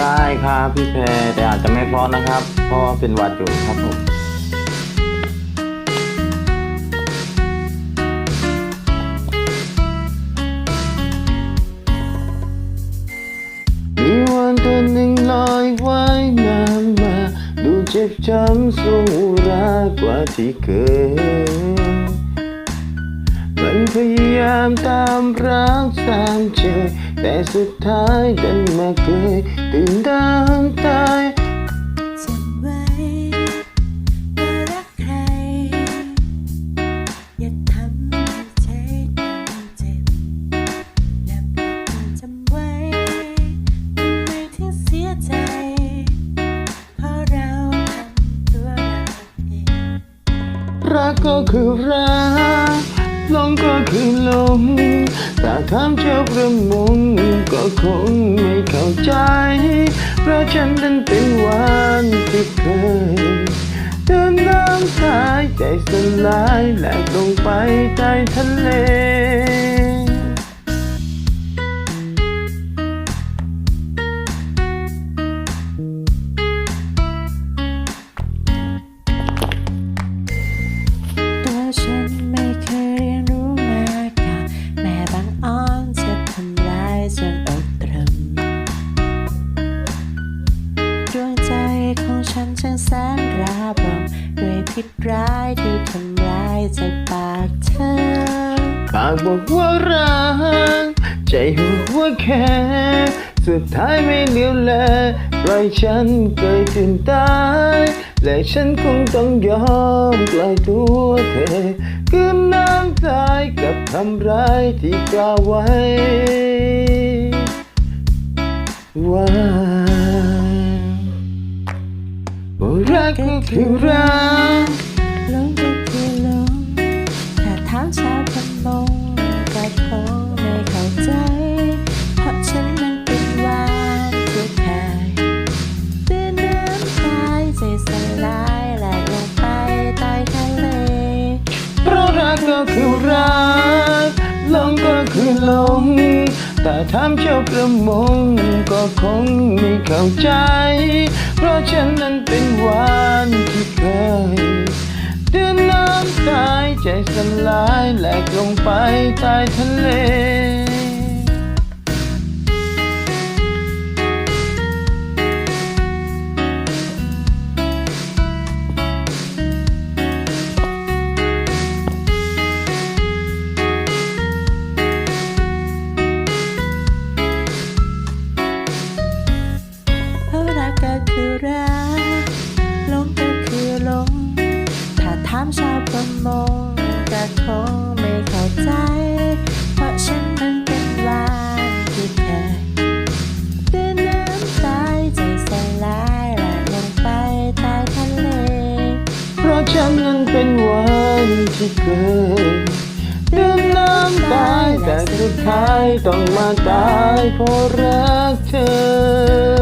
ได้ครับพี่แพรแต่อาจจะไม่เพราะนะครับ เพราะเป็นวัดอยู่ครับผมมีวันเธอหนึ่งลอยว่ายน้ำมาดูเจ็บช้ำสูงรากว่าที่เคยมันพยายามตามรักตามเจอ แต่สุดท้ายดันมาเคยตื่นดังตายจำไว้ว่ารักใคร อย่าทำให้ใจต้องเจ็บ และโปรดจำไว้ทำไมถึงเสียใจ เพราะเราทำตัวเราเอง รักก็คือรัก ลงก็คือลงแต่ถามเจ้าประมงก็คงไม่เข้าใจ เพราะฉันนั้นเป็นวันที่เคยเดินน้ำตายใจสลายแหลกลงไปใต้ทะเล ของฉันช่างแสนราบมด้วยพิษร้ายที่ทำร้ายจากปากเธอ ปากบอกว่ารัก ใจหัวว่าแค่สุดท้ายไม่เหลียวแลปล่อยฉันเกยตื่นตายและฉันคงต้องยอมปล่อยตัวเธอคืนน้ำตายกับทำร้ายที่กล่าวไว้ ว่า ว่า แต่ถามเจ้าประมงก็คงไม่เข้าใจ เพราะฉันนั้นเป็นหวานที่เคยเดือนน้ำตายใจสลายแหลกลงไปใต้ทะเล ก็คงไม่เข้าใจ เพราะฉันมันเป็นวานที่เคยเดินน้ำตายใจสลายไหลลงไปใต้ทะเล เพราะฉันนั้นเป็นวันที่เคยเดินน้ำตายแต่สุดท้ายต้องมาตายเพราะรักเธอ